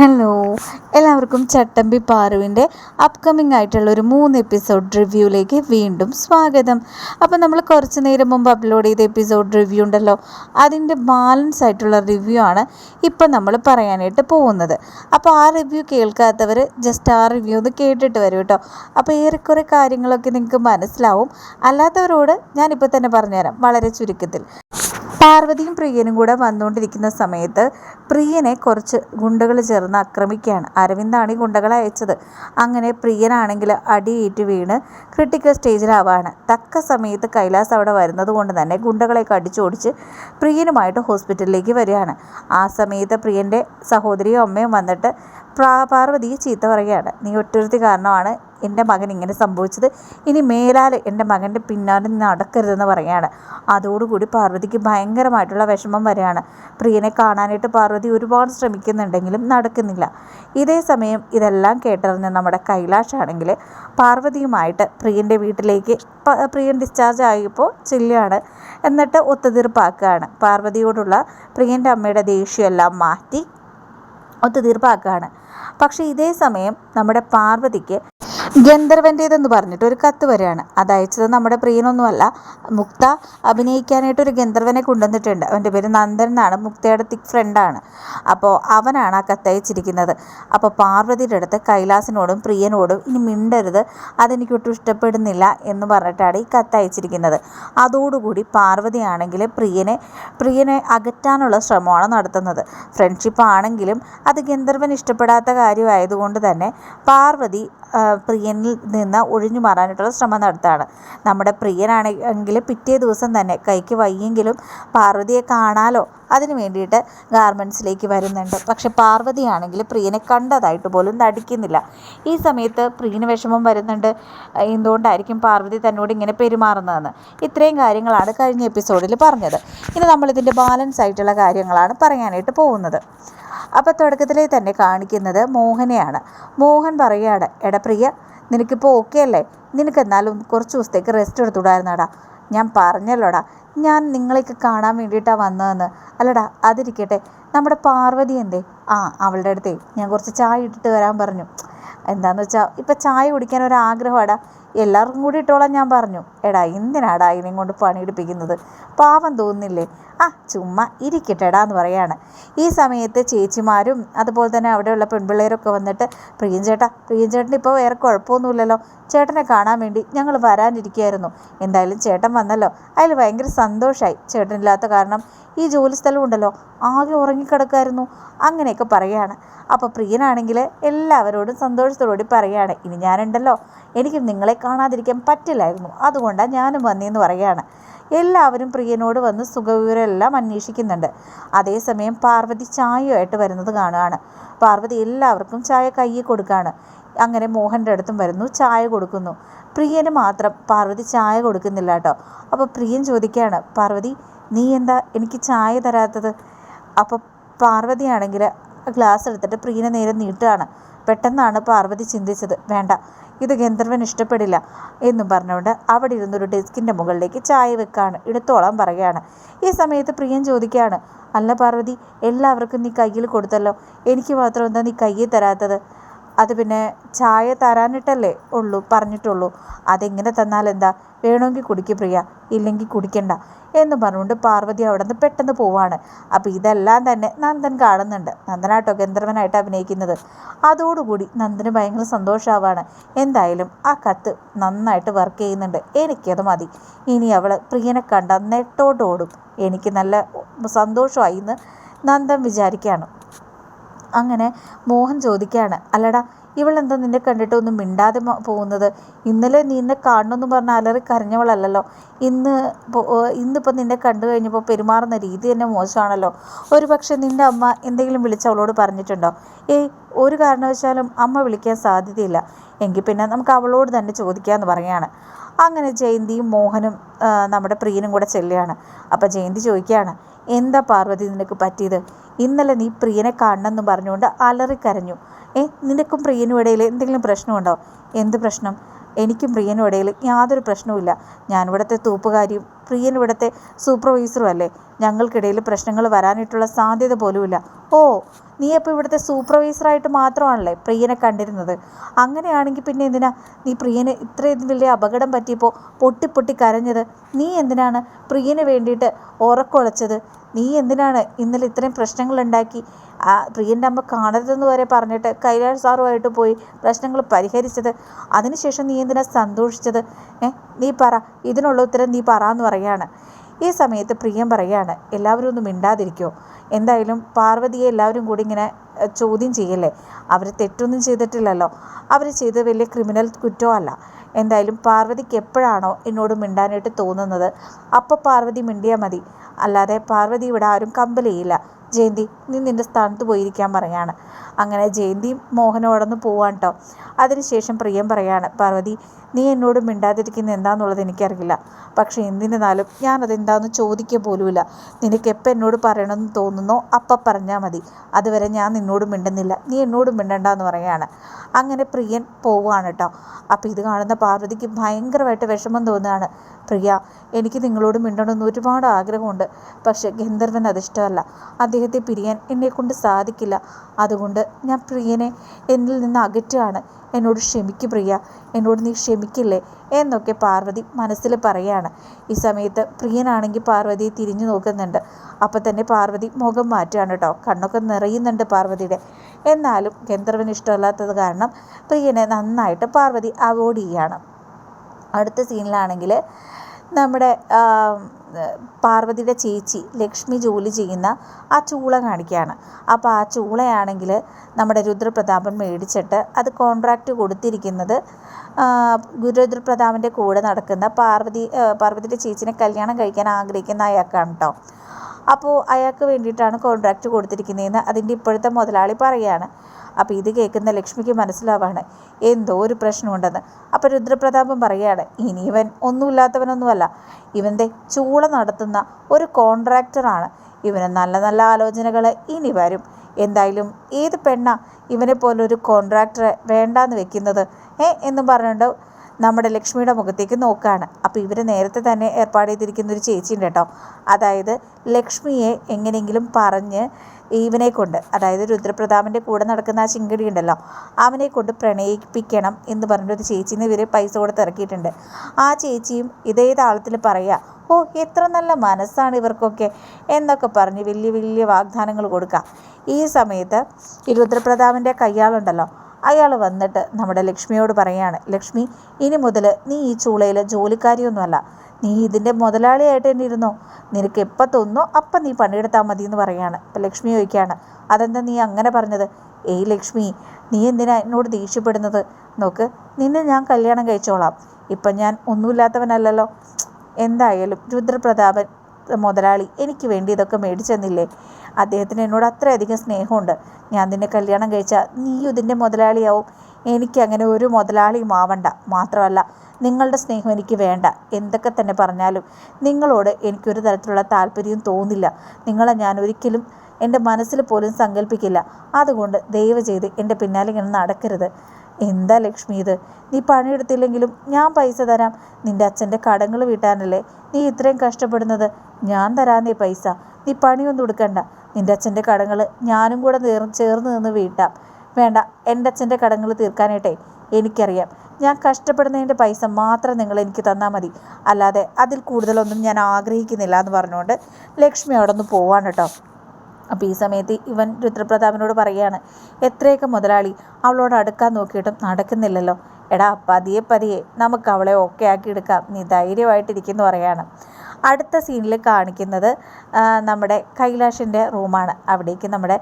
Hello എല്ലാവർക്കും ചട്ടമ്പി പാറുവിന്റെ upcoming ആയിട്ടുള്ള ഒരു മൂന്ന് എപ്പിസോഡ് റിവ്യൂയിലേക്ക് വീണ്ടും സ്വാഗതം. അപ്പോൾ നമ്മൾ കുറച്ച് നേരം മുമ്പ് അപ്ലോഡ് ചെയ്ത എപ്പിസോഡ് റിവ്യൂ ഉണ്ടല്ലോ അതിന്റെ ബാലൻസ് ആയിട്ടുള്ള റിവ്യൂ ആണ് ഇപ്പം നമ്മൾ പറയാനായിട്ട് പോകുന്നത്. അപ്പോൾ ആ റിവ്യൂ കേൾക്കാത്തവർ ജസ്റ്റ് ആ റിവ്യൂ ഒന്ന് കേട്ടിട്ട് വരും കേട്ടോ. അപ്പോൾ ഏറെക്കുറെ കാര്യങ്ങളൊക്കെ നിങ്ങൾക്ക് മനസ്സിലാവും. അല്ലാത്തവരോട് ഞാനിപ്പോൾ തന്നെ പറഞ്ഞുതരാം വളരെ ചുരുക്കത്തിൽ. പാർവതിയും പ്രിയനും കൂടെ വന്നുകൊണ്ടിരിക്കുന്ന സമയത്ത് പ്രിയനെ കുറച്ച് ഗുണ്ടകൾ ചേർന്ന് ആക്രമിക്കുകയാണ്. അരവിന്ദാണ് ഈ ഗുണ്ടകളെ അയച്ചത്. അങ്ങനെ പ്രിയനാണെങ്കിൽ അടിയേറ്റ് വീണ് ക്രിട്ടിക്കൽ സ്റ്റേജിലാവാണ്. തക്ക സമയത്ത് കൈലാസ് അവിടെ വരുന്നത് കൊണ്ട് തന്നെ ഗുണ്ടകളെയൊക്കെ അടിച്ചോടിച്ച് പ്രിയനുമായിട്ട് ഹോസ്പിറ്റലിലേക്ക് വരികയാണ്. ആ സമയത്ത് പ്രിയന്റെ സഹോദരിയും അമ്മയും വന്നിട്ട് പാർവതി ചീത്ത പറയുകയാണ്. നീ ഒറ്റൊരുത്തി കാരണമാണ് എന്റെ മകൻ ഇങ്ങനെ സംഭവിച്ചത്. ഇനി മേലാൽ എന്റെ മകന്റെ പിന്നാലെ നടക്കരുതെന്ന് പറയുകയാണ്. അതോടുകൂടി പാർവതിക്ക് ഭയങ്കരമായിട്ടുള്ള വിഷമം വരികയാണ്. പ്രിയനെ കാണാനായിട്ട് പാർവതി ഒരുപാട് ശ്രമിക്കുന്നുണ്ടെങ്കിലും നടക്കുന്നില്ല. ഇതേ സമയം ഇതെല്ലാം കേട്ടറിഞ്ഞ നമ്മുടെ കൈലാഷ് ആണെങ്കിൽ പാർവതിയുമായിട്ട് പ്രിയന്റെ വീട്ടിലേക്ക് പ്രിയൻ ഡിസ്ചാർജ് ആയപ്പോൾ ചെല്ലുകയാണ്. എന്നിട്ട് ഒത്തുതീർപ്പാക്കുകയാണ്. പാർവതിയോടുള്ള പ്രിയന്റെ അമ്മയുടെ ദേഷ്യമെല്ലാം മാറ്റി ഒത്തുതീർപ്പാക്കുകയാണ്. പക്ഷേ ഇതേ സമയം നമ്മുടെ പാർവതിക്ക് ഗന്ധർവന്റേതെന്ന് പറഞ്ഞിട്ട് ഒരു കത്ത് വരികയാണ്. അത് അയച്ചത് നമ്മുടെ പ്രിയനൊന്നുമല്ല. മുക്ത അഭിനയിക്കാനായിട്ട് ഒരു ഗന്ധർവനെ കൊണ്ടുവന്നിട്ടുണ്ട്. അവന്റെ പേര് നന്ദൻ എന്നാണ്. മുക്തയുടെ തിക് ഫ്രണ്ടാണ് അപ്പോൾ അവനാണ് ആ കത്ത് അയച്ചിരിക്കുന്നത്. അപ്പോൾ പാർവതിയുടെ അടുത്ത് കൈലാസിനോടും പ്രിയനോടും ഇനി മിണ്ടരുത്. അതെനിക്ക് ഒട്ടും ഇഷ്ടപ്പെടുന്നില്ല എന്ന് പറഞ്ഞിട്ടാണ് ഈ കത്ത് അയച്ചിരിക്കുന്നത്. അതോടുകൂടി പാർവതിയാണെങ്കിൽ പ്രിയനെ പ്രിയനെ അകറ്റാനുള്ള ശ്രമമാണ് നടത്തുന്നത്. ഫ്രണ്ട്ഷിപ്പ് ആണെങ്കിലും അത് ഗന്ധർവൻ ഇഷ്ടപ്പെടാത്ത കാര്യമായതുകൊണ്ട് തന്നെ പാർവതി പ്രിയനിൽ നിന്ന് ഒഴിഞ്ഞു മാറാനായിട്ടുള്ള ശ്രമം നടത്തുകയാണ് നമ്മുടെ പ്രിയനാണെങ്കിൽ പിറ്റേ ദിവസം തന്നെ കൈക്ക് വയ്യെങ്കിലും പാർവതിയെ കാണാലോ? അതിനു വേണ്ടിയിട്ട് ഗാർമെന്റ്സിലേക്ക് വരുന്നുണ്ട്. പക്ഷെ പാർവതിയാണെങ്കിൽ പ്രിയനെ കണ്ടതായിട്ട് പോലും നടിക്കുന്നില്ല. ഈ സമയത്ത് പ്രിയന് വിഷമം വരുന്നുണ്ട്. എന്തുകൊണ്ടായിരിക്കും പാർവതി തന്നോട് ഇങ്ങനെ പെരുമാറുന്നതെന്ന്? ഇത്രയും കാര്യങ്ങളാണ് കഴിഞ്ഞ എപ്പിസോഡിൽ പറഞ്ഞത്. ഇനി നമ്മളിതിന്റെ ബാലൻസ് ആയിട്ടുള്ള കാര്യങ്ങളാണ് പറയാനായിട്ട് പോകുന്നത്. അപ്പോൾ തുടക്കത്തിൽ തന്നെ കാണിക്കുന്നത് മോഹനെയാണ്. മോഹൻ പറയുകയാണ് എടപ്രിയ നിനക്കിപ്പോൾ ഓക്കെ അല്ലേ? നിനക്കെന്നാലും കുറച്ച് ദിവസത്തേക്ക് റെസ്റ്റ് എടുത്തുകൂടായിരുന്നാടാ. ഞാൻ പറഞ്ഞല്ലോടാ ഞാൻ നിങ്ങളെയൊക്കെ കാണാൻ വേണ്ടിയിട്ടാണ് വന്നതെന്ന്. അല്ലടാ അതിരിക്കട്ടെ നമ്മുടെ പാർവതി എന്തേ? ആ അവളുടെ അടുത്തേ ഞാൻ കുറച്ച് ചായ ഇട്ടിട്ട് വരാൻ പറഞ്ഞു. എന്താണെന്ന് വെച്ചാൽ ഇപ്പം ചായ കുടിക്കാൻ ഒരു ആഗ്രഹമാടാ എല്ലാവർക്കും കൂടി ഇട്ടോളാം ഞാൻ പറഞ്ഞു. എടാ എന്തിനാടാ ഇതിനെ കൊണ്ട് പണിയെടുപ്പിക്കുന്നത്? പാവം തോന്നുന്നില്ലേ? ആ ചുമ്മാ ഇരിക്കട്ടെടാ എന്ന് പറയാണ്. ഈ സമയത്ത് ചേച്ചിമാരും അതുപോലെ തന്നെ അവിടെയുള്ള പെൺപിള്ളേരൊക്കെ വന്നിട്ട് പ്രിയൻ ചേട്ടാ പ്രിയൻ ചേട്ടൻ ഇപ്പോൾ വേറെ കുഴപ്പമൊന്നുമില്ലല്ലോ. ചേട്ടനെ കാണാൻ വേണ്ടി ഞങ്ങൾ വരാനിരിക്കുകയായിരുന്നു. എന്തായാലും ചേട്ടൻ വന്നല്ലോ. അതിൽ ഭയങ്കര സന്തോഷമായി ചേട്ടനില്ലാത്ത കാരണം ഈ ജോലി സ്ഥലം ഉണ്ടല്ലോ. ആകെ ഉറങ്ങിക്കിടക്കായിരുന്നു. അങ്ങനെയൊക്കെ പറയുകയാണ് അപ്പോൾ പ്രിയനാണെങ്കിൽ എല്ലാവരോടും സന്തോഷത്തോടുകൂടി പറയുകയാണ് ഇനി ഞാനുണ്ടല്ലോ. എനിക്ക് നിങ്ങളെ കാണാതിരിക്കാൻ പറ്റില്ലായിരുന്നു. അതുകൊണ്ടാണ് ഞാനും വന്നേന്ന് പറയുകയാണ്. എല്ലാവരും പ്രിയനോട് വന്ന് സുഖവിവരമെല്ലാം അന്വേഷിക്കുന്നുണ്ട്. അതേസമയം പാർവതി ചായയായിട്ട് വരുന്നത് കാണുകയാണ്. പാർവതി എല്ലാവർക്കും ചായ കയ്യിൽ കൊടുക്കുകയാണ്. അങ്ങനെ മോഹന്റെ അടുത്തും വരുന്നു ചായ കൊടുക്കുന്നു. പ്രിയന് മാത്രം പാർവതി ചായ കൊടുക്കുന്നില്ല കേട്ടോ. അപ്പോൾ പ്രിയൻ ചോദിക്കുകയാണ് പാർവതി നീ എന്താ എനിക്ക് ചായ തരാത്തത്? അപ്പോൾ പാർവതിയാണെങ്കിൽ ഗ്ലാസ് എടുത്തിട്ട് പ്രിയനെ നേരെ നീട്ടുകയാണ്. പെട്ടെന്നാണ് പാർവതി ചിന്തിച്ചത്. വേണ്ട ഇത് ഗന്ധർവൻ ഇഷ്ടപ്പെടില്ല എന്നും പറഞ്ഞുകൊണ്ട് അവിടെ ഇരുന്നൊരു ഡെസ്കിന്റെ മുകളിലേക്ക് ചായ വെക്കാണ്. എടുത്തോളാൻ പറയുകയാണ്. ഈ സമയത്ത് പ്രിയൻ ചോദിക്കുകയാണ് അല്ല പാർവതി എല്ലാവർക്കും നീ കയ്യിൽ കൊടുത്തല്ലോ. എനിക്ക് മാത്രം എന്താ നീ കയ്യിൽ തരാത്തത്? അത് പിന്നെ ചായ തരാനിട്ടല്ലേ ഉള്ളൂ പറഞ്ഞിട്ടുള്ളൂ. അതെങ്ങനെ തന്നാൽ എന്താ? വേണമെങ്കിൽ കുടിക്ക് പ്രിയ ഇല്ലെങ്കിൽ കുടിക്കണ്ട എന്ന് പറഞ്ഞുകൊണ്ട് പാർവതി അവിടെ നിന്ന് പെട്ടെന്ന് പോവാണ്. അപ്പോൾ ഇതെല്ലാം തന്നെ നന്ദൻ കാണുന്നുണ്ട്. നന്ദനാട്ടോ ഗന്ധർവനായിട്ട് അഭിനയിക്കുന്നത്. അതോടുകൂടി നന്ദന് ഭയങ്കര സന്തോഷമാവാണ് എന്തായാലും ആ കത്ത് നന്നായിട്ട് വർക്ക് ചെയ്യുന്നുണ്ട്. എനിക്കത് മതി. ഇനി അവൾ പ്രിയനെ കണ്ട നെട്ടോട്ടോടും. എനിക്ക് നല്ല സന്തോഷമായി എന്ന് നന്ദൻ വിചാരിക്കുകയാണ് അങ്ങനെ മോഹൻ ചോദിക്കുകയാണ് അല്ലടാ ഇവളെന്താ നിന്നെ കണ്ടിട്ട് ഒന്നും മിണ്ടാതെ പോകുന്നത്? ഇന്നലെ നിന്നെ കാണണമെന്ന് പറഞ്ഞ അലറി കരഞ്ഞവളല്ലല്ലോ. ഇന്ന് ഇന്നിപ്പോൾ നിന്നെ കണ്ടു കഴിഞ്ഞപ്പോൾ പെരുമാറുന്ന രീതി തന്നെ മോശമാണല്ലോ. ഒരു പക്ഷേ നിന്റെ അമ്മ എന്തെങ്കിലും വിളിച്ച് അവളോട് പറഞ്ഞിട്ടുണ്ടോ? ഏയ് ഒരു കാരണവശാലും അമ്മ വിളിക്കാൻ സാധ്യതയില്ല. എങ്കിൽ പിന്നെ നമുക്ക് അവളോട് തന്നെ ചോദിക്കാമെന്ന് പറയുകയാണ്. അങ്ങനെ ജയന്തിയും മോഹനും നമ്മുടെ പ്രിയനും കൂടെ ചെല്ലുകയാണ്. അപ്പോൾ ജയന്തി ചോദിക്കുകയാണ് എന്താ പാർവതി നിനക്ക് പറ്റിയത്? ഇന്നലെ നീ പ്രിയനെ കാണണമെന്ന് പറഞ്ഞുകൊണ്ട് അലറിക്കരഞ്ഞു. ഏ നിനക്കും പ്രിയനും ഇടയിൽ എന്തെങ്കിലും പ്രശ്നമുണ്ടോ? എന്ത് പ്രശ്നം? എനിക്കും പ്രിയനും ഇടയിൽ യാതൊരു പ്രശ്നവുമില്ല. ഞാനിവിടുത്തെ തൂപ്പുകാരിയും പ്രിയൻ ഇവിടുത്തെ സൂപ്പർവൈസറും അല്ലേ ഞങ്ങൾക്കിടയിൽ പ്രശ്നങ്ങൾ വരാനായിട്ടുള്ള സാധ്യത പോലുമില്ല. ഓ നീ അപ്പോൾ ഇവിടുത്തെ സൂപ്പർവൈസറായിട്ട് മാത്രമാണല്ലേ പ്രിയനെ കണ്ടിരുന്നത്? അങ്ങനെയാണെങ്കിൽ പിന്നെ എന്തിനാ? നീ പ്രിയന് ഇത്രയും വലിയ അപകടം പറ്റിയപ്പോൾ പൊട്ടി പൊട്ടി കരഞ്ഞത്? നീ എന്തിനാണ് പ്രിയന് വേണ്ടിയിട്ട് ഉറക്കൊളച്ചത് നീ എന്തിനാണ് ഇന്നലെ ഇത്രയും പ്രശ്നങ്ങൾ ഉണ്ടാക്കി ആ പ്രിയന്റെ അമ്മ കാണരുതെന്ന് വരെ പറഞ്ഞിട്ട് കൈലാഷ് സാറുമായിട്ട് പോയി പ്രശ്നങ്ങൾ പരിഹരിച്ചത്. അതിനുശേഷം നീ എന്തിനാ സന്തോഷിച്ചത്? ഏ നീ പറ. ഇതിനുള്ള ഉത്തരം നീ പറ എന്ന് പറയാണ്. ഈ സമയത്ത് പ്രിയം പറയാണ് എല്ലാവരും ഒന്ന് മിണ്ടാതിരിക്കുമോ എന്തായാലും പാർവതിയെ എല്ലാവരും കൂടി ഇങ്ങനെ ചോദ്യം ചെയ്യല്ലേ? അവർ തെറ്റൊന്നും ചെയ്തിട്ടില്ലല്ലോ. അവർ ചെയ്ത വലിയ ക്രിമിനൽ കുറ്റമല്ല എന്തായാലും പാർവതിക്ക് എപ്പോഴാണോ എന്നോട് മിണ്ടാനായിട്ട് തോന്നുന്നത് അപ്പോൾ പാർവതി മിണ്ടിയാൽ മതി. അല്ലാതെ പാർവതി ഇവിടെ ആരും കമ്പലിയില്ല ജയന്തി നീ നിന്റെ സ്ഥാനത്ത് പോയിരിക്കാൻ പറയാണ്. അങ്ങനെ ജയന്തി മോഹനോടൊന്ന് പോവാൻ കേട്ടോ അതിനുശേഷം പ്രിയം പറയാണ് പാർവതി നീ എന്നോട് മിണ്ടാതിരിക്കുന്ന എന്താണെന്നുള്ളത് എനിക്കറിയില്ല. പക്ഷേ എന്തിനാലും ഞാനതെന്താണെന്ന് ചോദിക്കുക പോലുമില്ല. നിനക്ക് എപ്പോൾ എന്നോട് പറയണമെന്ന് തോന്നുന്നോ? അപ്പം പറഞ്ഞാൽ മതി. അതുവരെ ഞാൻ നിന്നോട് മിണ്ടുന്നില്ല. നീ എന്നോട് മിണ്ടണ്ടെന്ന് പറയുകയാണ് അങ്ങനെ പ്രിയൻ പോവുകയാണ് കേട്ടോ അപ്പോൾ ഇത് കാണുന്ന പാർവതിക്ക് ഭയങ്കരമായിട്ട് വിഷമം തോന്നുകയാണ്. പ്രിയ എനിക്ക് നിങ്ങളോട് മിണ്ടണമെന്ന് ഒരുപാട് ആഗ്രഹമുണ്ട്. പക്ഷേ ഗന്ധർവൻ അതിഷ്ടമല്ല. അദ്ദേഹത്തെ പിരിയാൻ എന്നെക്കൊണ്ട് സാധിക്കില്ല. അതുകൊണ്ട് ഞാൻ പ്രിയനെ എന്നിൽ നിന്ന് അകറ്റുകയാണ്. എന്നോട് ക്ഷമിക്ക് പ്രിയ എന്നോട് നീ ക്ഷമിക്കില്ലേ? എന്നൊക്കെ പാർവതി മനസ്സിൽ പറയാണ്. ഈ സമയത്ത് പ്രിയനാണെങ്കിൽ പാർവതിയെ തിരിഞ്ഞു നോക്കുന്നുണ്ട്. അപ്പം തന്നെ പാർവതി മുഖം മാറ്റുകയാണ് കേട്ടോ. കണ്ണൊക്കെ നിറയുന്നുണ്ട് പാർവതിയുടെ. എന്നാലും ഗന്ധർവന് ഇഷ്ടമല്ലാത്തത് കാരണം പ്രിയനെ നന്നായിട്ട് പാർവതി അവോയ്ഡ് ചെയ്യുകയാണ് അടുത്ത സീനിലാണെങ്കിൽ നമ്മുടെ പാർവതിയുടെ ചേച്ചി ലക്ഷ്മി ജോലി ചെയ്യുന്ന ആ ചൂള കാണിക്കുകയാണ്. അപ്പോൾ ആ ചൂളയാണെങ്കിൽ നമ്മുടെ രുദ്രപ്രതാപൻ മേടിച്ചിട്ട് അത് കോൺട്രാക്റ്റ് കൊടുത്തിരിക്കുന്നത് രുദ്രപ്രതാപന്റെ കൂടെ നടക്കുന്ന പാർവതി പാർവതിയുടെ ചേച്ചിനെ കല്യാണം കഴിക്കാൻ ആഗ്രഹിക്കുന്ന അയാൾക്കാണ് കേട്ടോ അപ്പോൾ അയാൾക്ക് വേണ്ടിയിട്ടാണ് കോൺട്രാക്റ്റ് കൊടുത്തിരിക്കുന്നതെന്ന് അതിന്റെ ഇപ്പോഴത്തെ മുതലാളി പറയുകയാണ്. അപ്പോൾ ഇത് കേൾക്കുന്ന ലക്ഷ്മിക്ക് മനസ്സിലാവാണ്. എന്തോ ഒരു പ്രശ്നമുണ്ടെന്ന്. അപ്പോൾ രുദ്രപ്രതാപം പറയുകയാണ് ഇനി ഇവൻ ഒന്നുമില്ലാത്തവനൊന്നുമല്ല. ഇവന്റെ ചൂള നടത്തുന്ന ഒരു കോൺട്രാക്ടറാണ് ഇവന് നല്ല നല്ല ആലോചനകൾ ഇനി വരും. എന്തായാലും ഏത് പെണ്ണ ഇവനെ പോലൊരു കോൺട്രാക്ടറെ വേണ്ടാന്ന് വെക്കുന്നത്? ഏ? എന്നും പറഞ്ഞുകൊണ്ട് നമ്മുടെ ലക്ഷ്മിയുടെ മുഖത്തേക്ക് നോക്കുകയാണ് അപ്പോൾ ഇവർ നേരത്തെ തന്നെ ഏർപ്പാട് ചെയ്തിരിക്കുന്ന ഒരു ചേച്ചിയുണ്ട് കേട്ടോ. അതായത് ലക്ഷ്മിയെ എങ്ങനെയെങ്കിലും പറഞ്ഞ് ഇവനെ കൊണ്ട് അതായത് രുദ്രപ്രതാപന്റെ കൂടെ നടക്കുന്ന ആ ചിങ്കടി ഉണ്ടല്ലോ അവനെ കൊണ്ട് പ്രണയിപ്പിക്കണം എന്ന് പറഞ്ഞൊരു ചേച്ചിനെ ഇവർ പൈസ കൊടുത്ത് ഇറക്കിയിട്ടുണ്ട്. ആ ചേച്ചിയും ഇതേ താളത്തിൽ പറയുക ഓ എത്ര നല്ല മനസ്സാണ് ഇവർക്കൊക്കെ എന്നൊക്കെ പറഞ്ഞ് വലിയ വലിയ വാഗ്ദാനങ്ങൾ കൊടുക്കുക ഈ സമയത്ത് ഈ രുദ്രപ്രതാപന്റെ കയ്യാളുണ്ടല്ലോ അയാൾ വന്നിട്ട് നമ്മുടെ ലക്ഷ്മിയോട് പറയാണ് ലക്ഷ്മി ഇനി മുതൽ നീ ഈ ചൂളയിൽ ജോലിക്കാരിയൊന്നുമല്ല. നീ ഇതിന്റെ മുതലാളിയായിട്ട് തന്നെ ഇരുന്നോ? നിനക്ക് എപ്പോൾ തോന്നുന്നോ അപ്പം നീ പണിയെടുത്താൽ മതി എന്ന് പറയാണ് അപ്പം ലക്ഷ്മി ചോദിക്കുകയാണ് അതെന്താ നീ അങ്ങനെ പറഞ്ഞത്? ഏയ് ലക്ഷ്മി നീ എന്തിനാ എന്നോട് ദേഷ്യപ്പെടുന്നത്? നോക്ക് നിന്നെ ഞാൻ കല്യാണം കഴിച്ചോളാം. ഇപ്പം ഞാൻ ഒന്നുമില്ലാത്തവനല്ലല്ലോ. എന്തായാലും രുദ്രപ്രതാപൻ മുതലാളി എനിക്ക് വേണ്ടി ഇതൊക്കെ മേടിച്ചെന്നില്ലേ? അദ്ദേഹത്തിന് എന്നോട് അത്രയധികം സ്നേഹമുണ്ട്. ഞാൻ നിന്നെ കല്യാണം കഴിച്ചാൽ നീ ഇതിന്റെ മുതലാളിയാവും. എനിക്കങ്ങനെ ഒരു മുതലാളിയും ആവണ്ട. മാത്രമല്ല നിങ്ങളുടെ സ്നേഹം എനിക്ക് വേണ്ട. എന്തൊക്കെ തന്നെ പറഞ്ഞാലും നിങ്ങളോട് എനിക്കൊരു തരത്തിലുള്ള താല്പര്യവും തോന്നില്ല. നിങ്ങളെ ഞാൻ ഒരിക്കലും എന്റെ മനസ്സിൽ പോലും സങ്കല്പിക്കില്ല അതുകൊണ്ട് ദയവ് ചെയ്ത് എന്റെ പിന്നാലെ ഇങ്ങനെ നടക്കരുത്. എന്താ ലക്ഷ്മി ഇത്? നീ പണിയെടുത്തില്ലെങ്കിലും ഞാൻ പൈസ തരാം. നിന്റെ അച്ഛന്റെ കടങ്ങൾ വീട്ടാനല്ലേ നീ ഇത്രയും കഷ്ടപ്പെടുന്നത്? ഞാൻ തരാന്നേ പൈസ. നീ പണിയൊന്നും എടുക്കണ്ട. നിന്റെ അച്ഛന്റെ കടങ്ങൾ ഞാനും കൂടെ നേർ ചേർന്ന് നിന്ന് വീട്ടാം. വേണ്ട എന്റെ അച്ഛന്റെ കടങ്ങൾ തീർക്കാനായിട്ടേ എനിക്കറിയാം. ഞാൻ കഷ്ടപ്പെടുന്നതിന്റെ പൈസ മാത്രം നിങ്ങൾ എനിക്ക് തന്നാൽ മതി. അല്ലാതെ അതിൽ കൂടുതലൊന്നും ഞാൻ ആഗ്രഹിക്കുന്നില്ല എന്ന് പറഞ്ഞുകൊണ്ട് ലക്ഷ്മി അവിടെ നിന്ന് പോവാണ് കേട്ടോ. അപ്പോൾ ഈ സമയത്ത് ഇവൻ രുദ്രപ്രതാപനോട് പറയുകയാണ് എത്രയൊക്കെ മുതലാളി അവളോട് അടുക്കാൻ നോക്കിയിട്ടും നടക്കുന്നില്ലല്ലോ. എടാ പതിയെ പതിയെ നമുക്ക് അവളെ ഓക്കെ ആക്കി എടുക്കാം. നീ ധൈര്യമായിട്ടിരിക്കുന്നു പറയാണ്. അടുത്ത സീനിൽ കാണിക്കുന്നത് നമ്മുടെ കൈലാഷിന്റെ റൂമാണ്. അവിടേക്ക് നമ്മുടെ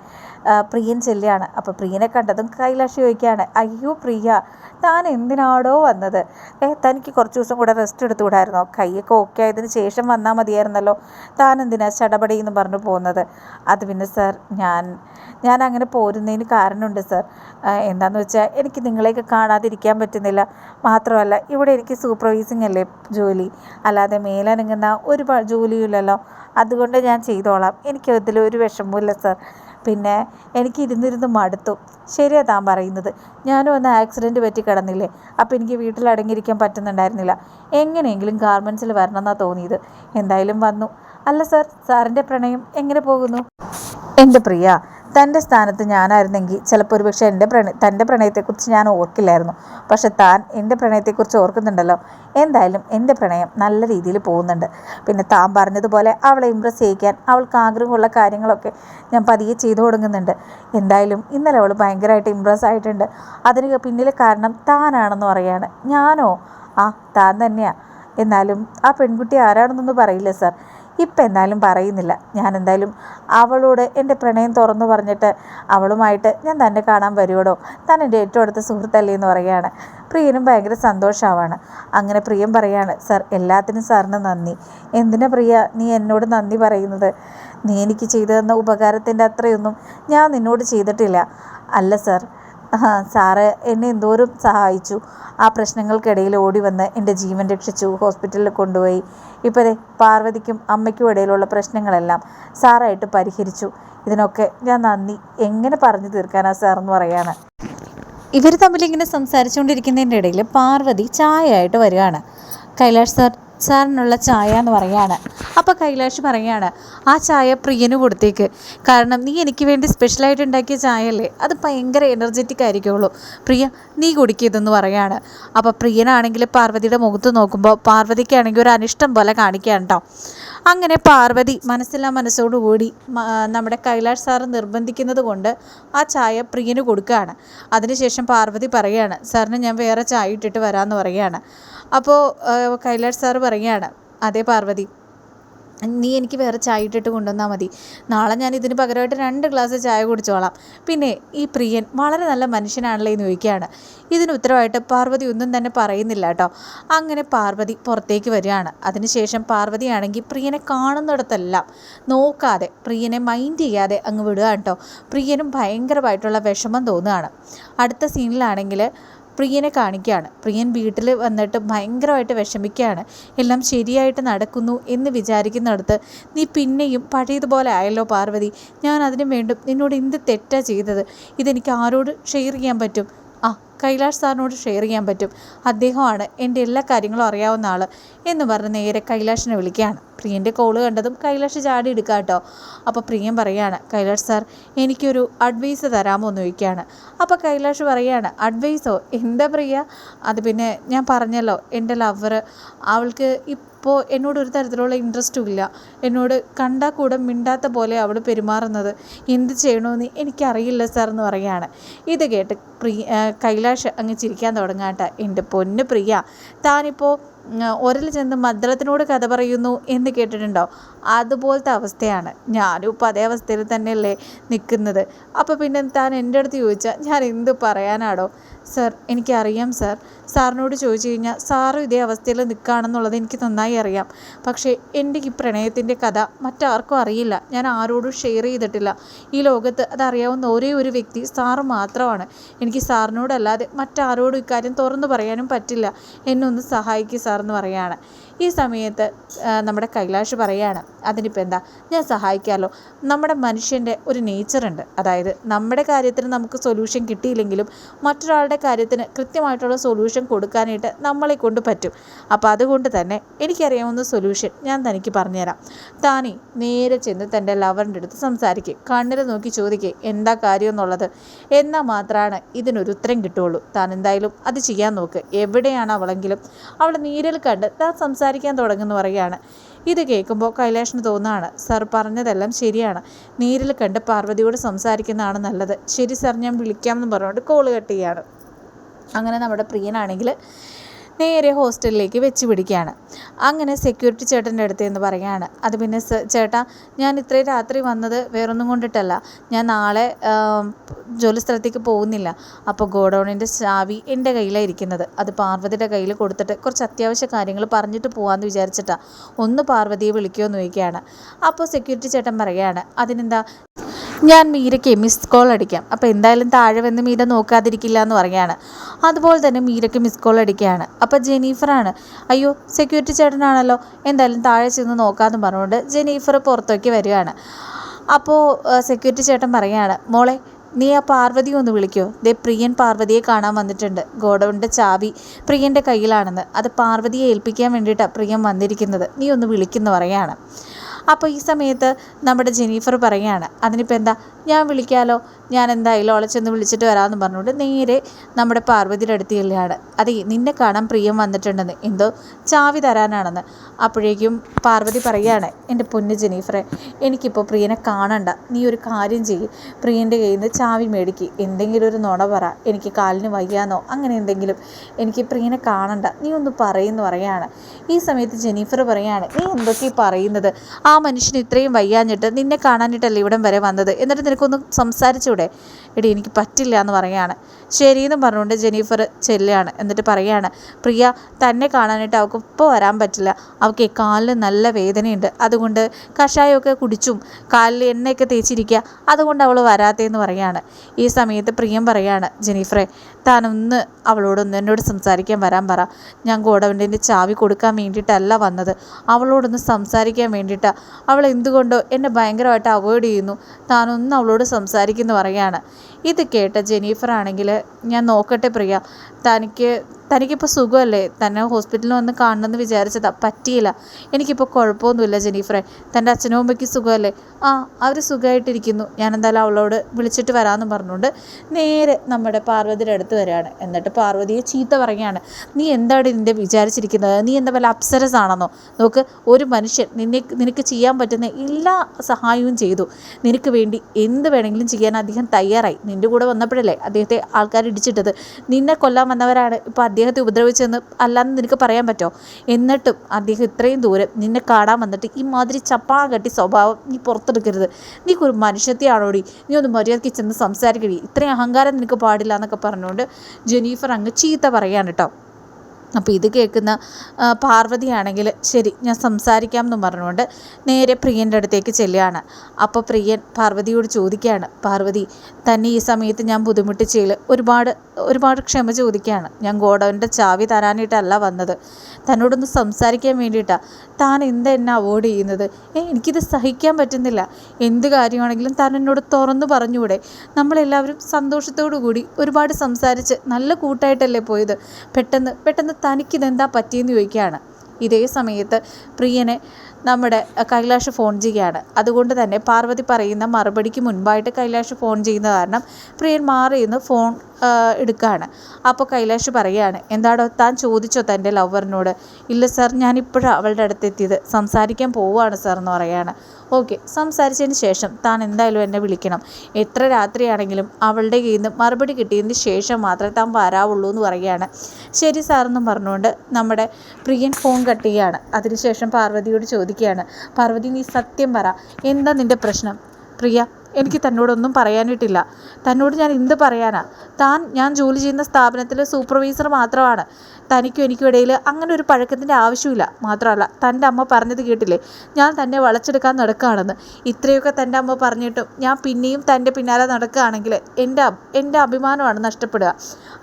പ്രിയൻ ചെല്ലുകയാണ് അപ്പോൾ പ്രിയനെ കണ്ടതും കൈലാഷ് ചോദിക്കുകയാണ് അയ്യോ പ്രിയ താൻ എന്തിനാടോ വന്നത്? ഏ തനിക്ക് കുറച്ച് ദിവസം കൂടെ റെസ്റ്റ് എടുത്തുകൂടായിരുന്നോ? കൈയൊക്കെ ഓക്കെ ആയതിന് ശേഷം വന്നാൽ മതിയായിരുന്നല്ലോ. താൻ എന്തിനാ ചടപടി എന്ന് പറഞ്ഞു പോകുന്നത്? അത് പിന്നെ സാർ ഞാൻ ഞാൻ അങ്ങനെ പോരുന്നതിന് കാരണമുണ്ട് സർ. എന്താണെന്ന് വെച്ചാൽ എനിക്ക് നിങ്ങളെയൊക്കെ കാണാതിരിക്കാൻ പറ്റുന്നില്ല. മാത്രമല്ല ഇവിടെ എനിക്ക് സൂപ്പർവൈസിങ് അല്ലേ ജോലി? അല്ലാതെ മേലനങ്ങുന്ന ഒരു ജോലിയില്ലല്ലോ അതുകൊണ്ട് ഞാൻ ചെയ്തോളാം. എനിക്ക് അതിൽ ഒരു വിഷമവുമില്ല സർ. പിന്നെ എനിക്ക് ഇരുന്നിരുന്ന് മടുത്തു. ശരിയാ താൻ പറയുന്നത്. ഞാനും ഒന്ന് ആക്സിഡന്റ് പറ്റി കിടന്നില്ലേ. അപ്പോൾ എനിക്ക് വീട്ടിൽ അടങ്ങിയിരിക്കാൻ പറ്റുന്നുണ്ടായിരുന്നില്ല. എങ്ങനെയെങ്കിലും ഗാർമെൻസിൽ വരണമെന്നാണ് തോന്നിയത്. എന്തായാലും വന്നു. അല്ല സർ സാറിന്റെ പ്രണയം എങ്ങനെ പോകുന്നു? എന്റെ പ്രിയ തന്റെ സ്ഥാനത്ത് ഞാനായിരുന്നെങ്കിൽ ചിലപ്പോൾ ഒരു പക്ഷേ എന്റെ പ്രണയ തന്റെ പ്രണയത്തെക്കുറിച്ച് ഞാൻ ഓർക്കില്ലായിരുന്നു. പക്ഷെ താൻ എന്റെ പ്രണയത്തെക്കുറിച്ച് ഓർക്കുന്നുണ്ടല്ലോ. എന്തായാലും എന്റെ പ്രണയം നല്ല രീതിയിൽ പോകുന്നുണ്ട്. പിന്നെ താൻ പറഞ്ഞതുപോലെ അവളെ ഇമ്പ്രസ് ചെയ്യിക്കാൻ അവൾക്ക് ആഗ്രഹമുള്ള കാര്യങ്ങളൊക്കെ ഞാൻ പതിയെ ചെയ്തു തുടങ്ങുന്നുണ്ട്. എന്തായാലും ഇന്നലെ അവൾ ഭയങ്കരമായിട്ട് ഇമ്പ്രസ് ആയിട്ടുണ്ട്. അതിന് പിന്നിലെ കാരണം താനാണെന്ന് പറയാണ്. ഞാനോ? ആ താൻ തന്നെയാണ് എന്നാലും ആ പെൺകുട്ടി ആരാണെന്നൊന്നും പറയില്ല സാർ. ഇപ്പം എന്തായാലും പറയുന്നില്ല. ഞാൻ എന്തായാലും അവളോട് എന്റെ പ്രണയം തുറന്നു പറഞ്ഞിട്ട് അവളുമായിട്ട് ഞാൻ തന്നെ കാണാൻ വരുവടോ? താൻ എന്റെ ഏറ്റവും അടുത്ത സുഹൃത്തല്ലേ എന്ന് പറയുകയാണ്. പ്രിയനും ഭയങ്കര സന്തോഷമാവാണ് അങ്ങനെ പ്രിയം പറയാണ് സർ എല്ലാത്തിനും സാറിന് നന്ദി. എന്തിനാ പ്രിയ നീ എന്നോട് നന്ദി പറയുന്നത്? നീ എനിക്ക് ചെയ്തു തന്ന ഉപകാരത്തിന്റെ അത്രയൊന്നും ഞാൻ നിന്നോട് ചെയ്തിട്ടില്ല. അല്ല സാർ. സാറ് എന്നെ എന്തോരം സഹായിച്ചു. ആ പ്രശ്നങ്ങൾക്കിടയിൽ ഓടി വന്ന് എന്റെ ജീവൻ രക്ഷിച്ചു ഹോസ്പിറ്റലിൽ കൊണ്ടുപോയി. ഇപ്പോൾ ദേ പാർവതിക്കും അമ്മയ്ക്കും ഇടയിലുള്ള പ്രശ്നങ്ങളെല്ലാം സാറായിട്ട് പരിഹരിച്ചു. ഇതിനൊക്കെ ഞാൻ നന്ദി. എങ്ങനെ പറഞ്ഞു തീർക്കാനാ സാർ എന്ന് പറയാണ്. ഇവർ തമ്മിൽ ഇങ്ങനെ സംസാരിച്ചുകൊണ്ടിരിക്കുന്നതിന്റെ ഇടയിൽ പാർവതി ചായയായിട്ട് വരികയാണ്. കൈലാഷ് സാർ സാറിനുള്ള ചായ എന്ന് പറയാണ്. അപ്പോൾ കൈലാഷ് പറയാണ് ആ ചായ പ്രിയന് കൊടുത്തേക്ക്. കാരണം നീ എനിക്ക് വേണ്ടി സ്പെഷ്യലായിട്ട് ഉണ്ടാക്കിയ ചായ അല്ലേ അത് ഭയങ്കര എനർജറ്റിക് ആയിരിക്കുള്ളൂ. പ്രിയ നീ കുടിക്കിയതെന്ന് പറയാണ്. അപ്പോൾ പ്രിയനാണെങ്കിൽ പാർവതിയുടെ മുഖത്ത് നോക്കുമ്പോൾ പാർവതിക്കാണെങ്കിൽ ഒരു അനിഷ്ടം പോലെ കാണിക്കുകയാണ് കേട്ടോ അങ്ങനെ പാർവതി മനസ്സില്ലാ മനസ്സോടുകൂടി നമ്മുടെ കൈലാഷ് സാർ നിർബന്ധിക്കുന്നത് കൊണ്ട് ആ ചായ പ്രിയന് കൊടുക്കുകയാണ്. അതിനുശേഷം പാർവതി പറയുകയാണ് സാറിന് ഞാൻ വേറെ ചായ ഇട്ടിട്ട് വരാമെന്ന് പറയുകയാണ് അപ്പോൾ കൈലാഷ് സാറ് പറയുകയാണ് അതേ പാർവതി നീ എനിക്ക് വേറെ ചായ ഇട്ടിട്ട് കൊണ്ടുവന്നാൽ മതി. നാളെ ഞാൻ ഇതിന് പകരമായിട്ട് രണ്ട് ഗ്ലാസ് ചായ കുടിച്ചോളാം. പിന്നെ ഈ പ്രിയൻ വളരെ നല്ല മനുഷ്യനാണല്ലോ എന്ന് ചോദിക്കുകയാണ്. ഇതിന് ഉത്തരവായിട്ട് പാർവതി ഒന്നും തന്നെ പറയുന്നില്ല കേട്ടോ. അങ്ങനെ പാർവതി പുറത്തേക്ക് വരികയാണ്. അതിനുശേഷം പാർവതിയാണെങ്കിൽ പ്രിയനെ കാണുന്നിടത്തെല്ലാം നോക്കാതെ പ്രിയനെ മൈൻഡ് ചെയ്യാതെ അങ്ങ് വിടുക കേട്ടോ. പ്രിയനും ഭയങ്കരമായിട്ടുള്ള വിഷമം തോന്നുകയാണ്. അടുത്ത സീനിലാണെങ്കിൽ പ്രിയനെ കാണിക്കുകയാണ്. പ്രിയൻ വീട്ടിൽ വന്നിട്ട് ഭയങ്കരമായിട്ട് വിഷമിക്കുകയാണ്. എല്ലാം ശരിയായിട്ട് നടക്കുന്നു എന്ന് വിചാരിക്കുന്നിടത്ത് നീ പിന്നെയും പഴയതുപോലെ ആയല്ലോ പാർവതി. ഞാൻ അതിനു വേണ്ടും നിന്നോട് എന്ത് തെറ്റാ ചെയ്തത്? ഇതെനിക്ക് ആരോട് ഷെയർ ചെയ്യാൻ പറ്റും. ആ കൈലാഷ് സാറിനോട് ഷെയർ ചെയ്യാൻ പറ്റും. അദ്ദേഹമാണ് എന്റെ എല്ലാ കാര്യങ്ങളും അറിയാവുന്ന ആൾ എന്ന് പറഞ്ഞ് നേരെ കൈലാഷിനെ വിളിക്കുകയാണ്. പ്രിയന്റെ കോൾ കണ്ടതും കൈലാഷ് ചാടി എടുക്കുക കേട്ടോ അപ്പോൾ പ്രിയൻ പറയാണ് കൈലാഷ് സാർ എനിക്കൊരു അഡ്വൈസ് തരാമോ? എന്ന് ചോദിക്കുകയാണ്. അപ്പോൾ കൈലാഷ് പറയാണ് അഡ്വൈസോ എന്താ പ്രിയ? അത് പിന്നെ ഞാൻ പറഞ്ഞല്ലോ എന്റെ ലവർ അവൾക്ക് ഇപ്പോൾ എന്നോട് ഒരു തരത്തിലുള്ള ഇൻട്രസ്റ്റും ഇല്ല. എന്നോട് കണ്ടാൽ കൂടെ മിണ്ടാത്ത പോലെ അവൾ പെരുമാറുന്നത്. എന്ത് ചെയ്യണമെന്ന് എനിക്കറിയില്ല സാർ എന്ന് പറയുകയാണ് ഇത് കേട്ട് പ്രിയ കൈലാഷ് അങ്ങ് ചിരിക്കാൻ തുടങ്ങാട്ടെ. എന്റെ പൊന്ന് പ്രിയ താനിപ്പോൾ ഒരൽ ചെന്ന് മദ്ദളത്തിനോട് കഥ പറയുന്നു എന്ന് കേട്ടിട്ടുണ്ടോ? അതുപോലത്തെ അവസ്ഥയാണ്. ഞാനും ഇപ്പോൾ അതേ അവസ്ഥയിൽ തന്നെയല്ലേ നിൽക്കുന്നത്. അപ്പോൾ പിന്നെ താൻ എന്റെ അടുത്ത് ചോദിച്ചാൽ ഞാൻ എന്ത് പറയാനാടോ? സർ എനിക്കറിയാം സർ. സാറിനോട് ചോദിച്ചു കഴിഞ്ഞാൽ സാറും ഇതേ അവസ്ഥയിൽ നിൽക്കുകയാണെന്നുള്ളത് എനിക്ക് നന്നായി അറിയാം. പക്ഷേ എന്റെ ഈ പ്രണയത്തിന്റെ കഥ മറ്റാർക്കും അറിയില്ല. ഞാൻ ആരോടും ഷെയർ ചെയ്തിട്ടില്ല. ഈ ലോകത്ത് അതറിയാവുന്ന ഒരേ ഒരു വ്യക്തി സാറ് മാത്രമാണ്. എനിക്ക് സാറിനോടല്ലാതെ മറ്റാരോടും ഇക്കാര്യം തുറന്നു പറയാനും പറ്റില്ല. എന്നൊന്ന് സഹായിക്കുക സാർ എന്ന് പറയുകയാണ് ഈ സമയത്ത് നമ്മുടെ കൈലാഷ് പറയാണ് അതിനിപ്പോൾ എന്താ? ഞാൻ സഹായിക്കാമല്ലോ നമ്മുടെ മനുഷ്യന്റെ ഒരു നേച്ചറുണ്ട് അതായത് നമ്മുടെ കാര്യത്തിന് നമുക്ക് സൊല്യൂഷൻ കിട്ടിയില്ലെങ്കിലും മറ്റൊരാളുടെ കാര്യത്തിന് കൃത്യമായിട്ടുള്ള സൊല്യൂഷൻ കൊടുക്കാനായിട്ട് നമ്മളെ കൊണ്ട് പറ്റും. അപ്പോൾ അതുകൊണ്ട് തന്നെ എനിക്കറിയാവുന്ന സൊല്യൂഷൻ ഞാൻ തനിക്ക് പറഞ്ഞുതരാം. താനി നേരെ ചെന്ന് തന്റെ ലവറിന്റെ അടുത്ത് സംസാരിക്കുക കണ്ണിൽ നോക്കി ചോദിക്കുക എന്താ കാര്യം എന്നുള്ളത്? എന്നാൽ മാത്രമാണ് ഇതിനൊരു ഉത്തരം കിട്ടുള്ളൂ താൻ എന്തായാലും അത് ചെയ്യാൻ നോക്ക്. എവിടെയാണ് അവളെങ്കിലും? അവളെ നീരിൽ കണ്ട് താൻ സംസാരിക്കാൻ തുടങ്ങുന്നു പറയുകയാണ്. ഇത് കേൾക്കുമ്പോൾ കൈലാഷിന് തോന്നുകയാണ് സർ പറഞ്ഞതെല്ലാം ശരിയാണ്. നേരിൽ കണ്ട് പാർവതിയോട് സംസാരിക്കുന്നതാണ് നല്ലത്. ശരി സർ ഞാൻ വിളിക്കാമെന്ന് പറഞ്ഞുകൊണ്ട് കോൾ കട്ട് ചെയ്യാണ് അങ്ങനെ നമ്മുടെ പ്രിയനാണെങ്കിൽ നേരെ ഹോസ്റ്റലിലേക്ക് വെച്ച് പിടിക്കുകയാണ്. അങ്ങനെ സെക്യൂരിറ്റി ചേട്ടന്റെ അടുത്ത് എന്ന് പറയുകയാണ്. അത് പിന്നെ ചേട്ടാ ഞാൻ ഇത്രയും രാത്രി വന്നത് വേറൊന്നും കൊണ്ടിട്ടല്ല. ഞാൻ നാളെ ജോലി സ്ഥലത്തേക്ക് പോകുന്നില്ല. അപ്പോൾ ഗോഡൗണിന്റെ ചാവി എന്റെ കയ്യിലാണ് ഇരിക്കുന്നത്. അത് പാർവതിയുടെ കയ്യിൽ കൊടുത്തിട്ട് കുറച്ച് അത്യാവശ്യ കാര്യങ്ങൾ പറഞ്ഞിട്ട് പോകാമെന്ന് വിചാരിച്ചിട്ടാണ് ഒന്ന് പാർവതിയെ വിളിക്കുമോ എന്ന് ചോദിക്കുകയാണ്. അപ്പോൾ സെക്യൂരിറ്റി ചേട്ടൻ പറയുകയാണ്. അതിനെന്താ ഞാൻ മീരയ്ക്ക് മിസ് കോൾ അടിക്കാം. അപ്പോൾ എന്തായാലും താഴെ വന്ന് മീര നോക്കാതിരിക്കില്ല എന്ന് പറയുകയാണ്. അതുപോലെ തന്നെ മീരയ്ക്ക് മിസ് കോൾ അടിക്കുകയാണ്. അപ്പോൾ ജെനീഫറാണ്. അയ്യോ സെക്യൂരിറ്റി ചേട്ടനാണല്ലോ. എന്തായാലും താഴെ ചെന്ന് നോക്കാമെന്ന് പറഞ്ഞുകൊണ്ട് ജെനീഫർ പുറത്തേക്ക് വരികയാണ്. അപ്പോൾ സെക്യൂരിറ്റി ചേട്ടൻ പറയുകയാണ് മോളെ നീ ആ പാർവതി ഒന്ന് വിളിക്കോ. ദേ പ്രിയൻ പാർവതിയെ കാണാൻ വന്നിട്ടുണ്ട്. ഗോഡൗണിന്റെ ചാവി പ്രിയന്റെ കയ്യിലാണെന്ന്. അത് പാർവതിയെ ഏൽപ്പിക്കാൻ വേണ്ടിയിട്ടാണ് പ്രിയൻ വന്നിരിക്കുന്നത്. നീ ഒന്ന് വിളിക്കുന്നു പറയാണ് അപ്പോൾ ഈ സമയത്ത് നമ്മുടെ ജെനീഫർ പറയുകയാണ് അതിനിപ്പോൾ എന്താ? ഞാൻ വിളിക്കാലോ? ഞാൻ എന്തായാലും അവളെ ചെന്ന് വിളിച്ചിട്ട് വരാമെന്ന് പറഞ്ഞുകൊണ്ട് നേരെ നമ്മുടെ പാർവതിയുടെ അടുത്ത് ചെല്ലുകയാണ്. അതെ നിന്നെ കാണാൻ പ്രിയം വന്നിട്ടുണ്ടെന്ന്. എന്തോ ചാവി തരാനാണെന്ന്. അപ്പോഴേക്കും പാർവതി പറയുകയാണ് എന്റെ പൊന്ന് ജെനീഫറെ എനിക്കിപ്പോൾ പ്രിയനെ കാണണ്ട. നീ ഒരു കാര്യം ചെയ്യ്. പ്രിയന്റെ കയ്യിൽ നിന്ന് ചാവി മേടിക്ക്. എന്തെങ്കിലും ഒരു നുണ പറ. എനിക്ക് കാലിന് വയ്യാന്നോ? അങ്ങനെ എന്തെങ്കിലും. എനിക്ക് പ്രിയനെ കാണണ്ട. നീ ഒന്ന് പറയുന്നു പറയാണ് ഈ സമയത്ത് ജെനീഫർ പറയാണ് നീ എന്തൊക്കെ പറയുന്നത്? ആ മനുഷ്യൻ ഇത്രയും വയ്യാഞ്ഞിട്ട് നിന്നെ കാണാനിട്ടല്ലേ ഇവിടം വരെ വന്നത്? എന്നിട്ട് നിനക്കൊന്ന് സംസാരിച്ചൂടെ എടി എനിക്ക് പറ്റില്ല എന്ന് പറയാണ് ശരിയെന്ന് പറഞ്ഞുകൊണ്ട് ജെനീഫർ ചെല്ലുകയാണ്. എന്നിട്ട് പറയുകയാണ് പ്രിയ തന്നെ കാണാനായിട്ട് അവൾക്ക് ഇപ്പോൾ വരാൻ പറ്റില്ല. അവൾക്ക് കാലിന് നല്ല വേദനയുണ്ട്. അതുകൊണ്ട് കഷായമൊക്കെ കുടിച്ചും കാലിൽ എണ്ണയൊക്കെ തേച്ചിരിക്കുക. അതുകൊണ്ട് അവൾ വരാത്തേന്ന് പറയുകയാണ്. ഈ സമയത്ത് പ്രിയം പറയാണ് ജെനീഫറെ താനൊന്ന് അവളോടൊന്ന് എന്നോട് സംസാരിക്കാൻ വരാൻ പറ. ഞാൻ ഗോഡവന്റെ ചാവി കൊടുക്കാൻ വേണ്ടിയിട്ടല്ല വന്നത്. അവളോടൊന്ന് സംസാരിക്കാൻ വേണ്ടിയിട്ടാണ് അവൾ എന്തുകൊണ്ടോ എന്നെ ഭയങ്കരമായിട്ട് അവോയ്ഡ് ചെയ്യുന്നു. താനൊന്ന് അവളോട് സംസാരിക്കുന്നു പറയാണ് ഇത് കേട്ട ജെനീഫർ ആണെങ്കിൽ ഞാൻ നോക്കട്ടെ പ്രിയ. തനിക്ക് തനിക്കിപ്പോൾ സുഖമല്ലേ? തന്നെ ഹോസ്പിറ്റലിൽ വന്ന് കാണണമെന്ന് വിചാരിച്ചതാ. പറ്റിയില്ല. എനിക്കിപ്പോൾ കുഴപ്പമൊന്നുമില്ല ജെനീഫറെ. തന്റെ അച്ഛനും അമ്മയ്ക്ക് സുഖമല്ലേ? ആ അവർ സുഖമായിട്ടിരിക്കുന്നു. ഞാൻ എന്തായാലും അവളോട് വിളിച്ചിട്ട് വരാമെന്ന് പറഞ്ഞുകൊണ്ട് നേരെ നമ്മുടെ പാർവതിയുടെ അടുത്ത് വരികയാണ്. എന്നിട്ട് പാർവതിയെ ചീത്ത പറയുകയാണ്. നീ എന്താണ് ഇതിന്റെ വിചാരിച്ചിരിക്കുന്നത്? നീ എന്താ വല്ല അപ്സരസ് ആണെന്നോ നോക്ക് ഒരു മനുഷ്യൻ നിന്നെ നിനക്ക് ചെയ്യാൻ പറ്റുന്ന എല്ലാ സഹായവും ചെയ്തു. നിനക്ക് വേണ്ടി എന്ത് വേണമെങ്കിലും ചെയ്യാൻ അദ്ദേഹം തയ്യാറായി. നിന്റെ കൂടെ വന്നപ്പോഴല്ലേ അദ്ദേഹത്തെ ആൾക്കാർ ഇടിച്ചിട്ടത് നിന്നെ കൊല്ലാൻ വന്നവരാണ്. ഇപ്പോൾ അദ്ദേഹത്തെ ഉപദ്രവിച്ചതെന്ന് അല്ലാന്ന് നിനക്ക് പറയാൻ പറ്റുമോ എന്നിട്ടും അദ്ദേഹം ഇത്രയും ദൂരം നിന്നെ കാണാൻ വന്നിട്ട് ഈ മാതിരി ചപ്പാ കെട്ടി സ്വഭാവം നീ പുറത്തെടുക്കരുത്. നീ ഒരു മനുഷ്യത്തെയാണോടി? നീ ഒന്ന് മര്യാദയ്ക്ക് ചെന്ന് സംസാരിക്കടി. ഇത്രയും അഹങ്കാരം നിനക്ക് പാടില്ല എന്നൊക്കെ പറഞ്ഞുകൊണ്ട് ജെനീഫർ അങ്ങ് ചീത്ത പറയാണ് കേട്ടോ. അപ്പോൾ ഇത് കേൾക്കുന്ന പാർവതിയാണെങ്കിൽ ശരി ഞാൻ സംസാരിക്കാം എന്നും പറഞ്ഞുകൊണ്ട് നേരെ പ്രിയന്റെ അടുത്തേക്ക് ചെല്ലുകയാണ്. അപ്പോൾ പ്രിയൻ പാർവതിയോട് ചോദിക്കുകയാണ് പാർവതി തന്നെ ഈ സമയത്ത് ഞാൻ ബുദ്ധിമുട്ടിച്ചതിൽ ഒരുപാട് ഒരുപാട് ക്ഷമ ചോദിക്കുകയാണ്. ഞാൻ ഗോഡൗണിന്റെ ചാവി തരാനായിട്ടല്ല വന്നത്. തന്നോടൊന്ന് സംസാരിക്കാൻ വേണ്ടിയിട്ടാണ് താൻ എന്താ എന്നെ അവോയ്ഡ് ചെയ്യുന്നത്? ഏ എനിക്കിത് സഹിക്കാൻ പറ്റുന്നില്ല. എന്ത് കാര്യമാണെങ്കിലും താൻ എന്നോട് തുറന്നു പറഞ്ഞുകൂടെ? നമ്മളെല്ലാവരും സന്തോഷത്തോടു കൂടി ഒരുപാട് സംസാരിച്ച് നല്ല കൂട്ടായിട്ടല്ലേ പോയത്? പെട്ടെന്ന് പെട്ടെന്ന് തനിക്കിതെന്താ പറ്റിയെന്ന് ചോദിക്കുകയാണ്. ഇതേ സമയത്ത് പ്രിയനെ നമ്മുടെ കൈലാഷ് ഫോൺ ചെയ്യുകയാണ്. അതുകൊണ്ട് തന്നെ പാർവതി പറയുന്ന മറുപടിക്ക് മുൻപായിട്ട് കൈലാഷ് ഫോൺ ചെയ്യുന്ന കാരണം പ്രിയൻ മാറിയെന്ന് ഫോൺ എടുക്കുകയാണ് അപ്പോൾ കൈലാഷ് പറയുകയാണ് എന്താടോ താൻ ചോദിച്ചോ തന്റെ ലവറിനോട്? ഇല്ല സാർ ഞാനിപ്പോഴാണ് അവളുടെ അടുത്തെത്തിയത്. സംസാരിക്കാൻ പോവുകയാണ് സാർ എന്ന് പറയുകയാണ് ഓക്കെ സംസാരിച്ചതിന് ശേഷം താൻ എന്തായാലും എന്നെ വിളിക്കണം. എത്ര രാത്രിയാണെങ്കിലും അവളുടെ കയ്യിൽ നിന്ന് മറുപടി കിട്ടിയതിന് ശേഷം മാത്രമേ താൻ വരാവുള്ളൂ എന്ന് പറയുകയാണ് ശരി സാറെന്നും പറഞ്ഞുകൊണ്ട് നമ്മുടെ പ്രിയൻ ഫോൺ കട്ട് ചെയ്യുകയാണ് അതിനുശേഷം പാർവതിയോട് ചോദിക്കുകയാണ് പാർവതി നീ സത്യം പറ. എന്താ നിന്റെ പ്രശ്നം? പ്രിയ എനിക്ക് തന്നോടൊന്നും പറയാനിട്ടില്ല. തന്നോട് ഞാൻ എന്ത് പറയാനാ? താൻ ഞാൻ ജോലി ചെയ്യുന്ന സ്ഥാപനത്തിലെ സൂപ്പർവൈസർ മാത്രമാണ്. തനിക്കും എനിക്കും ഇടയിൽ അങ്ങനെ ഒരു പഴക്കത്തിന്റെ ആവശ്യമില്ല മാത്രമല്ല തന്റെ അമ്മ പറഞ്ഞത് കേട്ടില്ലേ? ഞാൻ തന്നെ വളച്ചെടുക്കാൻ നടക്കുകയാണെന്ന്. ഇത്രയൊക്കെ തന്റെ അമ്മ പറഞ്ഞിട്ടും ഞാൻ പിന്നെയും തന്റെ പിന്നാലെ നടക്കുകയാണെങ്കിൽ എന്റെ എന്റെ അഭിമാനമാണ് നഷ്ടപ്പെടുക.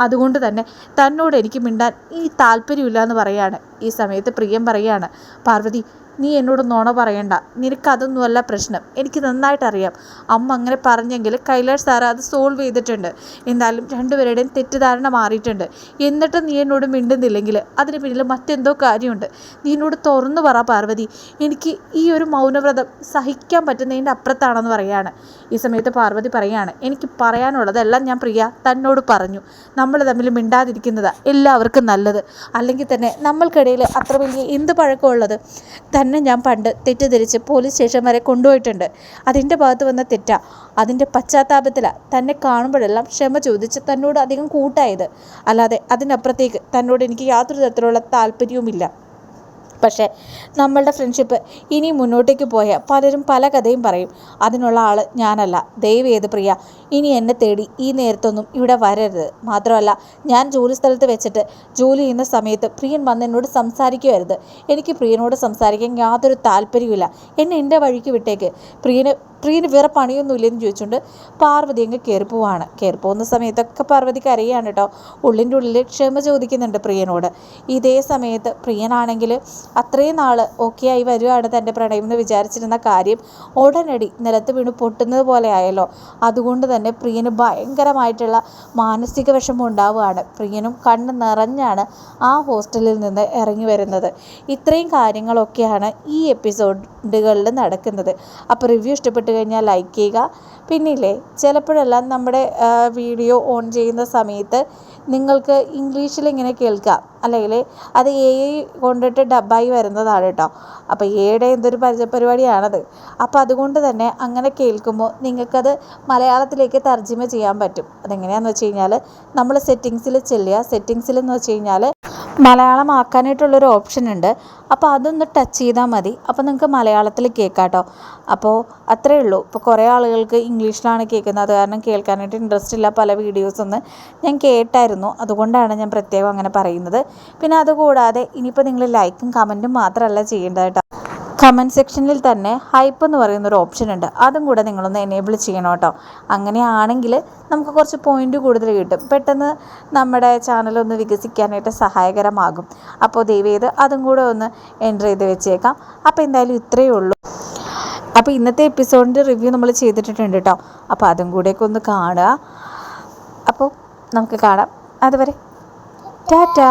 അതുകൊണ്ട് തന്നെ തന്നോട് എനിക്ക് മിണ്ടാൻ ഈ താല്പര്യമില്ല എന്ന് പറയാണ്. ഈ സമയത്ത് പ്രിയം പറയുകയാണ് പാർവതി നീ എന്നോട് നോണ പറയണ്ട. നിനക്കതൊന്നുമല്ല പ്രശ്നം. എനിക്ക് നന്നായിട്ടറിയാം. അമ്മ അങ്ങനെ പറഞ്ഞെങ്കിൽ കൈലാഷ് സാറ് അത് സോൾവ് ചെയ്തിട്ടുണ്ട്. എന്തായാലും രണ്ടുപേരുടെയും തെറ്റിദ്ധാരണ മാറിയിട്ടുണ്ട്. എന്നിട്ട് നീ എന്നോട് മിണ്ടുന്നില്ലെങ്കിൽ അതിന് പിന്നിൽ മറ്റെന്തോ കാര്യമുണ്ട്. നീ എന്നോട് തുറന്നു പറ പാർവതി. എനിക്ക് ഈ ഒരു മൗനവ്രതം സഹിക്കാൻ പറ്റുന്നതിന്റെ അപ്പുറത്താണെന്ന് പറയാണ്. ഈ സമയത്ത് പാർവതി പറയാണ് എനിക്ക് പറയാനുള്ളതെല്ലാം ഞാൻ പ്രിയ തന്നോട് പറഞ്ഞു. നമ്മൾ തമ്മിൽ മിണ്ടാതിരിക്കുന്നതാണ് എല്ലാവർക്കും നല്ലത്. അല്ലെങ്കിൽ തന്നെ നമ്മൾക്കിടയിൽ അത്ര വലിയ എന്ത് പഴക്കമുള്ളത്? തന്നെ ഞാൻ പണ്ട് തെറ്റിദ്ധരിച്ച് പോലീസ് സ്റ്റേഷൻ വരെ കൊണ്ടുപോയിട്ടുണ്ട്. അതിന്റെ ഭാഗത്ത് വന്ന തെറ്റാ. അതിന്റെ പശ്ചാത്താപത്തിലാണ് തന്നെ കാണുമ്പോഴെല്ലാം ക്ഷമ ചോദിച്ച് തന്നോട് അധികം കൂട്ടായത്. അല്ലാതെ അതിനപ്പുറത്തേക്ക് തന്നോട് എനിക്ക് യാതൊരു തരത്തിലുള്ള താല്പര്യവുമില്ല. പക്ഷേ നമ്മളുടെ ഫ്രണ്ട്ഷിപ്പ് ഇനി മുന്നോട്ടേക്ക് പോയ പലരും പല കഥയും പറയും. അതിനുള്ള ആൾ ഞാനല്ല. ദയവ് ഏത് പ്രിയ ഇനി എന്നെ തേടി ഈ നേരത്തൊന്നും ഇവിടെ വരരുത്. മാത്രമല്ല ഞാൻ ജോലി സ്ഥലത്ത് വെച്ചിട്ട് ജോലി ചെയ്യുന്ന സമയത്ത് പ്രിയൻ വന്ന് എന്നോട് സംസാരിക്കുമായിരുന്നു എനിക്ക് പ്രിയനോട് സംസാരിക്കാൻ യാതൊരു താല്പര്യമില്ല എന്നെ എന്റെ വഴിക്ക് വിട്ടേക്ക്. പ്രിയന് പ്രിയന് വേറെ പണിയൊന്നുമില്ലെന്ന് ചോദിച്ചുകൊണ്ട് പാർവതി അങ്ങ് കയറി പോവാണ്. കയറി പോകുന്ന സമയത്തൊക്കെ പാർവതി അറിയാണ് കേട്ടോ. ഉള്ളിന്റെ ഉള്ളിൽ ക്ഷമ ചോദിക്കുന്നുണ്ട് പ്രിയനോട്. ഇതേ സമയത്ത് പ്രിയനാണെങ്കിൽ അത്രയും നാൾ ഓക്കെ ആയി വരുവാണ് തന്റെ പ്രണയം എന്ന് വിചാരിച്ചിരുന്ന കാര്യം ഉടനടി നിലത്ത് വീണ് പൊട്ടുന്നത് പോലെ ആയല്ലോ. അതുകൊണ്ട് തന്നെ പ്രിയന് ഭയങ്കരമായിട്ടുള്ള മാനസിക വിഷമം ഉണ്ടാവുകയാണ്. പ്രിയനും കണ്ണ് നിറഞ്ഞാണ് ആ ഹോസ്റ്റലിൽ നിന്ന് ഇറങ്ങി വരുന്നത്. ഇത്രയും കാര്യങ്ങളൊക്കെയാണ് ഈ എപ്പിസോഡുകളിൽ നടക്കുന്നത്. അപ്പോൾ റിവ്യൂ ഇഷ്ടപ്പെട്ട് കഴിഞ്ഞാൽ ലൈക്ക് ചെയ്യുക. പിന്നില്ലേ ചിലപ്പോഴെല്ലാം നമ്മുടെ വീഡിയോ ഓൺ ചെയ്യുന്ന സമയത്ത് നിങ്ങൾക്ക് ഇംഗ്ലീഷിൽ ഇങ്ങനെ കേൾക്കാം. അല്ലെങ്കിൽ അത് എ ഐ കൊണ്ടിട്ട് ഡബായി വരുന്നതാണ് കേട്ടോ അപ്പോൾ എയുടെ എന്തൊരു പരിപാടിയാണത് അപ്പോൾ അതുകൊണ്ട് തന്നെ അങ്ങനെ കേൾക്കുമ്പോൾ നിങ്ങൾക്കത് മലയാളത്തിലേക്ക് തർജിമ ചെയ്യാൻ പറ്റും. അതെങ്ങനെയാണെന്ന് വെച്ച് കഴിഞ്ഞാൽ നമ്മൾ സെറ്റിങ്സിൽ ചെല്ലുക. സെറ്റിങ്സിൽ എന്ന് വെച്ച് കഴിഞ്ഞാൽ മലയാളം ആക്കാനായിട്ടുള്ളൊരു ഓപ്ഷൻ ഉണ്ട് അപ്പോൾ അതൊന്ന് ടച്ച് ചെയ്താൽ മതി. അപ്പോൾ നിങ്ങൾക്ക് മലയാളത്തിൽ കേൾക്കാം കേട്ടോ. അപ്പോൾ അത്രയേ ഉള്ളൂ. ഇപ്പോൾ കുറേ ആളുകൾക്ക് ഇംഗ്ലീഷിലാണ് കേൾക്കുന്നത്. അത് കാരണം കേൾക്കാനായിട്ട് ഇൻട്രസ്റ്റ് ഇല്ല. പല വീഡിയോസൊന്ന് ഞാൻ കേട്ടായിരുന്നു. അതുകൊണ്ടാണ് ഞാൻ പ്രത്യേകം അങ്ങനെ പറയുന്നത്. പിന്നെ അതുകൂടാതെ ഇനിയിപ്പോൾ നിങ്ങൾ ലൈക്കും കമന്റും മാത്രമല്ല ചെയ്യേണ്ടത് കേട്ടോ. കമന്റ് സെക്ഷനിൽ തന്നെ ഹൈപ്പ് എന്ന് പറയുന്ന ഒരു ഓപ്ഷൻ ഉണ്ട്. അതും കൂടെ നിങ്ങളൊന്ന് എനേബിൾ ചെയ്യണം കേട്ടോ. അങ്ങനെയാണെങ്കിൽ നമുക്ക് കുറച്ച് പോയിന്റ് കൂടുതൽ കിട്ടും. പെട്ടെന്ന് നമ്മുടെ ചാനലൊന്ന് വികസിക്കാനായിട്ട് സഹായകരമാകും. അപ്പോൾ ദയവേത് അതും കൂടെ ഒന്ന് എന്റർ ചെയ്ത് വെച്ചേക്കാം. അപ്പോൾ എന്തായാലും ഇത്രയേ ഉള്ളൂ. അപ്പോൾ ഇന്നത്തെ എപ്പിസോഡിന്റെ റിവ്യൂ നമ്മൾ ചെയ്തിട്ടുണ്ട് കേട്ടോ. അപ്പോൾ അതും കൂടെയൊക്കെ ഒന്ന് കാണുക. അപ്പോൾ നമുക്ക് കാണാം. അതുവരെ ടാറ്റാ!